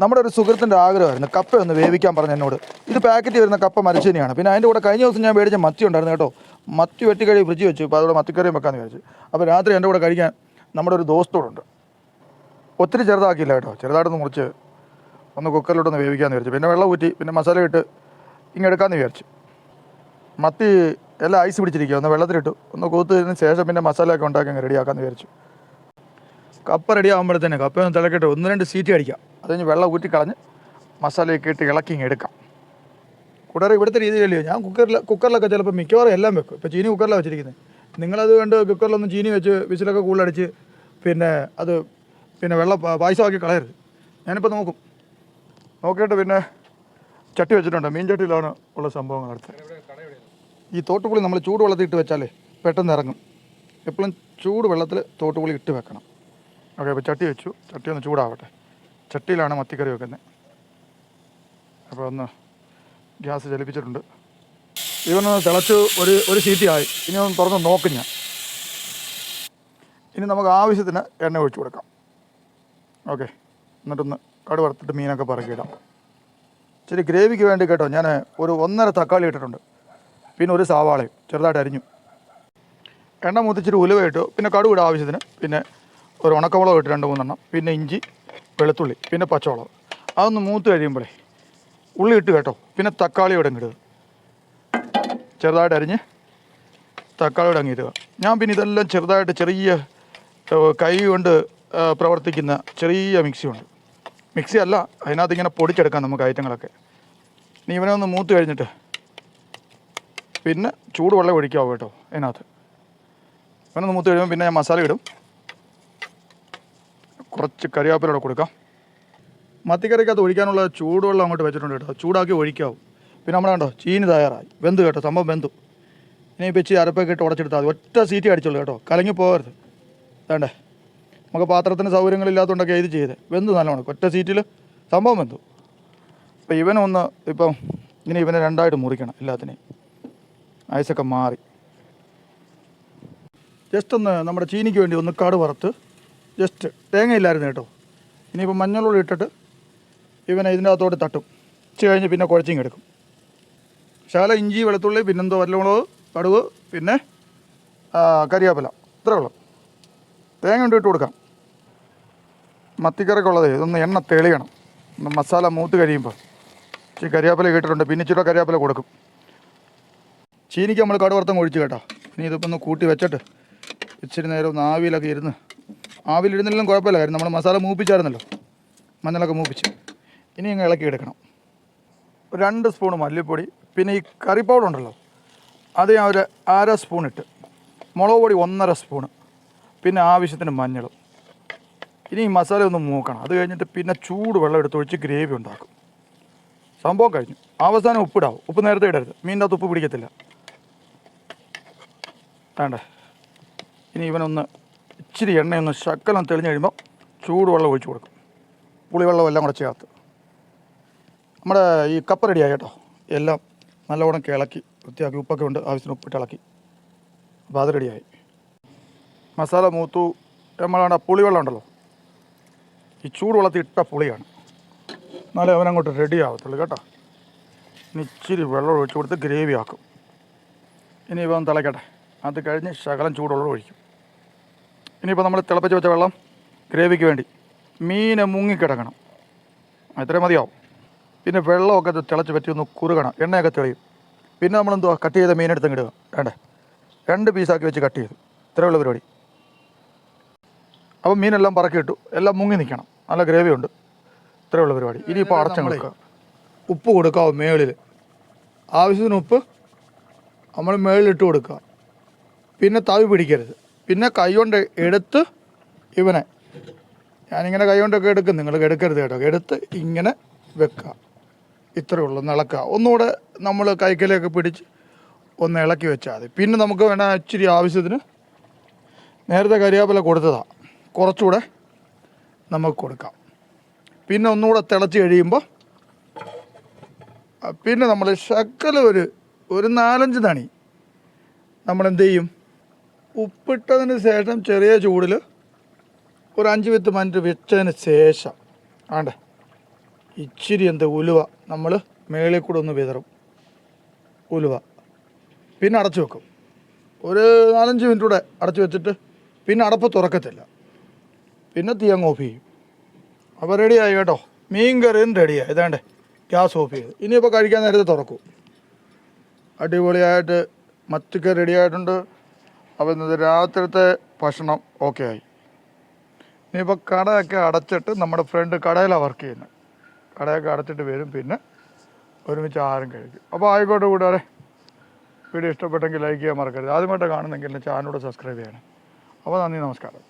നമ്മുടെ ഒരു സുഹൃത്തിന്റെ ആഗ്രഹമായിരുന്നു കപ്പ ഒന്ന് വേവിക്കാൻ പറഞ്ഞു എന്നോട്. ഇത് പാക്കറ്റ് വരുന്ന കപ്പ മരച്ചീനിയാണ്. പിന്നെ അതിന്റെ കൂടെ കഴിഞ്ഞ ദിവസം ഞാൻ മേടിച്ച മത്തി ഉണ്ടായിരുന്നു കേട്ടോ. മത്തി വെട്ടി കഴിവ് ഫ്രിഡ്ജ് വെച്ചു. അപ്പോൾ അതോടെ മത്തിക്കറിയും വെക്കാമെന്ന് വിചാരിച്ചു. അപ്പോൾ രാത്രി എന്റെ കൂടെ കഴിക്കാൻ നമ്മുടെ ഒരു ദോസ്തോടുണ്ട്. ഒത്തിരി ചെറുതാക്കിയില്ല കേട്ടോ. ചെറുതായിട്ടൊന്ന് മുറിച്ച് ഒന്ന് കുക്കറിലോട്ടൊന്ന് വേവിക്കാമെന്ന് വിചാരിച്ചു. പിന്നെ വെള്ളം ഊറ്റി പിന്നെ മസാല ഇട്ട് ഇങ്ങനെ എടുക്കാമെന്ന് വിചാരിച്ചു. മത്തി എല്ലാം ഐസ് പിടിച്ചിരിക്കുക ഒന്ന് വെള്ളത്തിലിട്ടു. ഒന്ന് കൂത്തതിന് ശേഷം പിന്നെ മസാലയൊക്കെ ഉണ്ടാക്കി റെഡിയാക്കാമെന്ന് വിചാരിച്ചു. കപ്പ റെഡി ആകുമ്പോഴത്തേന് കപ്പ ഒന്ന് തിളക്കിട്ട് ഒന്ന് രണ്ട് സീറ്റ് അടിക്കാം. അത് കഴിഞ്ഞ് വെള്ളം ഊറ്റി കളഞ്ഞ് മസാലയൊക്കെ ഇട്ട് ഇളക്കി എടുക്കാം. കൂടാതെ ഇവിടുത്തെ രീതിയിലല്ലയോ ഞാൻ കുക്കറിൽ കുക്കറിലൊക്കെ ചിലപ്പോൾ മിക്കവാറും എല്ലാം വെക്കും. ഇപ്പോൾ ചീനി കുക്കറിലാണ് വെച്ചിരിക്കുന്നത് നിങ്ങളത് കണ്ട് കുക്കറിലൊന്നും ചീനി വെച്ച് വിസിലൊക്കെ കൂടുതലടിച്ച് പിന്നെ അത് പിന്നെ വെള്ളം പായസമാക്കി കളയരുത്. ഞാനിപ്പോൾ നോക്കും. നോക്കിയിട്ട് പിന്നെ ചട്ടി വെച്ചിട്ടുണ്ട്. മീൻ ചട്ടിയിലാണ് ഉള്ള സംഭവങ്ങൾ അടുത്ത്. ഈ തോട്ടുപുളി നമ്മൾ ചൂട് വെള്ളത്തിൽ ഇട്ട് വെച്ചാലേ പെട്ടെന്ന് ഇറങ്ങും. എപ്പോഴും ചൂട് വെള്ളത്തിൽ തോട്ടുപുളി ഇട്ട് വെക്കണം. ഓക്കെ അപ്പോൾ ചട്ടി വെച്ചു. ചട്ടി ഒന്ന് ചൂടാവട്ടെ. ചട്ടിയിലാണ് മത്തിക്കറി വെക്കുന്നത്. അപ്പോൾ ഒന്ന് ഗ്യാസ് ചലിപ്പിച്ചിട്ടുണ്ട്. ഇവനൊന്ന് തിളച്ച് ഒരു ഒരു സീറ്റി ആയി. ഇനി ഒന്ന് തുറന്ന് നോക്കും ഞാൻ. ഇനി നമുക്ക് ആവശ്യത്തിന് എണ്ണ ഒഴിച്ചു കൊടുക്കാം. ഓക്കെ എന്നിട്ടൊന്ന് കടു വറുത്തിട്ട് മീനൊക്കെ പറക്കിയിടാം. ഇച്ചിരി ഗ്രേവിക്ക് വേണ്ടി കേട്ടോ ഞാൻ ഒരു ഒന്നര തക്കാളി ഇട്ടിട്ടുണ്ട്. പിന്നെ ഒരു സവാളയും ചെറുതായിട്ട് അരിഞ്ഞു. എണ്ണ മൂത്തിച്ചിരി ഉലുവ ഇട്ടു. പിന്നെ കടുവിടാം ആവശ്യത്തിന്. പിന്നെ ഒരു ഉണക്കമുളക് ഇട്ട് രണ്ട് മൂന്നെണ്ണം പിന്നെ ഇഞ്ചി വെളുത്തുള്ളി പിന്നെ പച്ചമുളക്. അതൊന്ന് മൂത്ത് കഴിയുമ്പോഴേ ഉള്ളി ഇട്ട് കേട്ടോ. പിന്നെ തക്കാളി ഇവിടെ ഇടുക. ചെറുതായിട്ട് അരിഞ്ഞ് തക്കാളി ഇവിടെ അങ്ങിടുക ഞാൻ പിന്നെ ഇതെല്ലാം ചെറുതായിട്ട് ചെറിയ കൈ കൊണ്ട് പ്രവർത്തിക്കുന്ന ചെറിയ മിക്സി ഉണ്ട്. മിക്സി അല്ല അതിനകത്ത് ഇങ്ങനെ പൊടിച്ചെടുക്കാം നമുക്ക് ഐറ്റങ്ങളൊക്കെ. ഇനി ഇവനെ ഒന്ന് മൂത്ത് കഴിഞ്ഞിട്ട് പിന്നെ ചൂടുവെള്ളം ഒഴിക്കാവും കേട്ടോ അതിനകത്ത്. ഇവനൊന്ന് മൂത്ത് കഴിയുമ്പോൾ പിന്നെ ഞാൻ മസാല ഇടും. കുറച്ച് കറിവേപ്പിലൂടെ കൊടുക്കാം. മത്തിക്കറിക്കകത്ത് ഒഴിക്കാനുള്ള ചൂടുവെള്ളം അങ്ങോട്ട് വെച്ചിട്ടുണ്ട് കേട്ടോ. ചൂടാക്കി ഒഴിക്കാവും. പിന്നെ നമ്മൾ കണ്ടോ ചീനി തയ്യാറായി. വെന്ത് കേട്ടോ സംഭവം വെന്തു. ഇനി വെച്ച് അരപ്പൊക്കെ ഇട്ട് ഉടച്ചെടുത്താൽ മതി. ഒറ്റ സീറ്റ് അടിച്ചുള്ളൂ കേട്ടോ. കലങ്ങി പോകരുത്. വേണ്ടേ? നമുക്ക് പാത്രത്തിന് സൗകര്യങ്ങളില്ലാത്തതുകൊണ്ടൊക്കെ ഇത് ചെയ്ത്. വെന്ത് നല്ലോണം ഒറ്റ സീറ്റിൽ സംഭവം വെന്തു. അപ്പോൾ ഇവനൊന്ന് ഇപ്പം ഇനി ഇവനെ രണ്ടായിട്ട് മുറിക്കണം എല്ലാത്തിനെയും. ഐസൊക്കെ മാറി. ജസ്റ്റ് ഒന്ന് നമ്മുടെ ചീനിക്ക് വേണ്ടി ഒന്ന് കാട് വറുത്ത് ജസ്റ്റ് തേങ്ങയില്ലായിരുന്നു കേട്ടോ. ഇനിയിപ്പോൾ മഞ്ഞളുള്ളി ഇട്ടിട്ട് ഇവനെ ഇതിന്റെ അകത്തോട്ട് തട്ടും. ഉച്ച കഴിഞ്ഞ് പിന്നെ കുഴച്ചിങ് എടുക്കും. ശകല ഇഞ്ചി വെളുത്തുള്ളി പിന്നെന്തോ വല്ലമുളക് കടുവ് പിന്നെ ആ, കരിവേപ്പില ഇത്രേ ഉള്ളൂ. തേങ്ങ കൊണ്ട് ഇട്ട് കൊടുക്കാം. മത്തിക്കറിക്കുള്ളത് ഇതൊന്ന് എണ്ണ തെളിയണം. മസാല മൂത്ത് കഴിയുമ്പോൾ. ഇച്ചിരി കരിവേപ്പില കേട്ടിട്ടുണ്ട് പിന്നെ ഇച്ചിരി കരിവേപ്പില കൊടുക്കും. ചീനിക്ക് നമ്മൾ കടുവർത്തം ഒഴിച്ച് കേട്ടോ. ഇനി ഇതിപ്പോൾ ഒന്ന് കൂട്ടി വെച്ചിട്ട് ഇച്ചിരി നേരം ഒന്ന് ആവിയിലൊക്കെ ഇരുന്ന് ആവിയിലിരുന്നില്ലെങ്കിലും കുഴപ്പമില്ല. കാര്യം നമ്മൾ മസാല മൂപ്പിച്ചായിരുന്നല്ലോ. മഞ്ഞളൊക്കെ മൂപ്പിച്ച്. ഇനി അങ്ങ് ഇളക്കി എടുക്കണം. രണ്ട് സ്പൂൺ മല്ലിപ്പൊടി പിന്നെ ഈ കറി പൗഡർ ഉണ്ടല്ലോ. അത് ഞാൻ ഒരു അര സ്പൂൺ ഇട്ട്. മുളക് പൊടി ഒന്നര സ്പൂണ്. പിന്നെ ആവശ്യത്തിന് മഞ്ഞളും ഇനി ഈ മസാല ഒന്ന് മൂക്കണം. അത് കഴിഞ്ഞിട്ട് പിന്നെ ചൂട് വെള്ളം എടുത്ത് ഒഴിച്ച് ഗ്രേവി ഉണ്ടാക്കും. സംഭവം കഴിഞ്ഞു. അവസാനം ഉപ്പിടാവും. ഉപ്പ് നേരത്തെ ഇടരുത്. മീനിന്റെ അകത്ത് ഉപ്പ് പിടിക്കത്തില്ല. വേണ്ടേ. ഇനി ഇവനൊന്ന് ഇച്ചിരി എണ്ണയൊന്ന് ശക്കലം തെളിഞ്ഞ് കഴിയുമ്പോൾ ചൂടുവെള്ളം ഒഴിച്ചു കൊടുക്കും. പുളിവെള്ളം എല്ലാം കൂടെ ചേർത്ത്. നമ്മുടെ ഈ കപ്പ റെഡിയായി കേട്ടോ. എല്ലാം നല്ലവണ്ണം കിളക്കി വൃത്തിയാക്കി ഉപ്പൊക്കെ ഉണ്ട് ആവശ്യത്തിന് ഉപ്പിട്ട് ഇളക്കി. അപ്പോൾ അത് റെഡിയായി. മസാല മൂത്തു. നമ്മളാണ് പുളിവെള്ളം ഉണ്ടല്ലോ. ഈ ചൂടുവെള്ളത്തിൽ ഇട്ട പുളിയാണ്. എന്നാലേ അവനങ്ങോട്ട് റെഡി ആവത്തുള്ളൂ കേട്ടോ. ഇനി ഇച്ചിരി വെള്ളം ഒഴിച്ചു കൊടുത്ത് ഗ്രേവി ആക്കും. ഇനി ഇവൻ തിളയ്ക്കട്ടെ അത് കഴിഞ്ഞ് ശകലം ചൂടുവെള്ളം ഒഴിക്കും. ഇനിയിപ്പോൾ നമ്മൾ തിളപ്പിച്ച് വെച്ച വെള്ളം ഗ്രേവിക്ക് വേണ്ടി മീൻ മുങ്ങിക്കിടക്കണം. അത്രയും മതിയാവും. പിന്നെ വെള്ളമൊക്കെ തിളച്ച് പറ്റി ഒന്ന് കുറുകണം. എണ്ണയൊക്കെ തെളിയും. പിന്നെ നമ്മൾ നമ്മളെന്തുവാ കട്ട് ചെയ്ത മീനെടുത്ത് ഇടുക. വേണ്ടേ രണ്ട് പീസാക്കി വെച്ച് കട്ട് ചെയ്തു. ഇത്രയുള്ള പരിപാടി. അപ്പം മീനെല്ലാം പറക്കിയിട്ടു എല്ലാം മുങ്ങി നിൽക്കണം. നല്ല ഗ്രേവി ഉണ്ട്. ഇത്രയുള്ള പരിപാടി. ഇനിയിപ്പോൾ അടച്ചു കൊടുക്കുക ഉപ്പ് കൊടുക്കാവും മേളിൽ ആവശ്യത്തിന് ഉപ്പ് നമ്മൾ മേളിലിട്ട് കൊടുക്കുക. പിന്നെ തവി പിടിക്കരുത്. പിന്നെ കൈ കൊണ്ട് എടുത്ത് ഇവനെ. ഞാനിങ്ങനെ കൈ കൊണ്ടൊക്കെ എടുക്കും. നിങ്ങൾ എടുക്കരുത് കേട്ടോ. എടുത്ത് ഇങ്ങനെ വെക്കുക. ഇത്രയേ ഉള്ളൂ. നിളക്കുക. ഒന്നുകൂടെ നമ്മൾ കൈക്കലൊക്കെ പിടിച്ച് ഒന്ന് ഇളക്കി വെച്ചാൽ മതി. പിന്നെ നമുക്ക് വേണ്ട ഇച്ചിരി ആവശ്യത്തിന് നേരത്തെ കരിയാപ്പില കൊടുത്തതാണ് കുറച്ചുകൂടെ നമുക്ക് കൊടുക്കാം. പിന്നെ ഒന്നുകൂടെ തിളച്ച് കഴിയുമ്പോൾ പിന്നെ നമ്മൾ ശക്കല ഒരു ഒരു നാലഞ്ച് തണി നമ്മൾ എന്ത് ചെയ്യും? ഉപ്പിട്ടതിന് ശേഷം ചെറിയ ചൂടിൽ ഒരു അഞ്ച് പത്ത് മിനിറ്റ് വെച്ചതിന് ശേഷം ആണ്ടേ ഇച്ചിരി എന്ത് ഉലുവ നമ്മൾ മേളിൽ കൂടെ ഒന്ന് വിതറും. ഉലുവ. പിന്നെ അടച്ചു വെക്കും. ഒരു നാലഞ്ച് മിനിറ്റ് കൂടെ അടച്ചു വെച്ചിട്ട് പിന്നെ അടപ്പ് തുറക്കത്തില്ല. പിന്നെ തീ അങ്ങ് ഓഫ് ചെയ്യും. അപ്പോൾ റെഡിയായി കേട്ടോ. മീൻ കറിയും റെഡിയായി ഇതാണ്ടേ ഗ്യാസ് ഓഫ് ചെയ്ത്. ഇനിയിപ്പോൾ കഴിക്കാൻ നേരത്തെ തുറക്കും. അടിപൊളിയായിട്ട് മത്തിക്ക റെഡി ആയിട്ടുണ്ട്. അപ്പോൾ ഇന്നത്തെ രാത്രിത്തെ ഭക്ഷണം ഓക്കെ ആയി. ഇനിയിപ്പോൾ കടയൊക്കെ അടച്ചിട്ട് നമ്മുടെ ഫ്രണ്ട് കടയിലാണ് വർക്ക് ചെയ്യുന്നത് കടയൊക്കെ അടച്ചിട്ട് വരും പിന്നെ ഒരുമിച്ച് ആഹാരം കഴിക്കും. അപ്പോൾ ആയിക്കോട്ടെ കൂട്ടുകാരെ. വീഡിയോ ഇഷ്ടപ്പെട്ടെങ്കിൽ ലൈക്ക് ചെയ്യാൻ മറക്കരുത്. ആദ്യമായിട്ട് കാണുന്നെങ്കിൽ ചാനലൂടെ സബ്സ്ക്രൈബ് ചെയ്യണം. അപ്പോൾ നന്ദി നമസ്കാരം.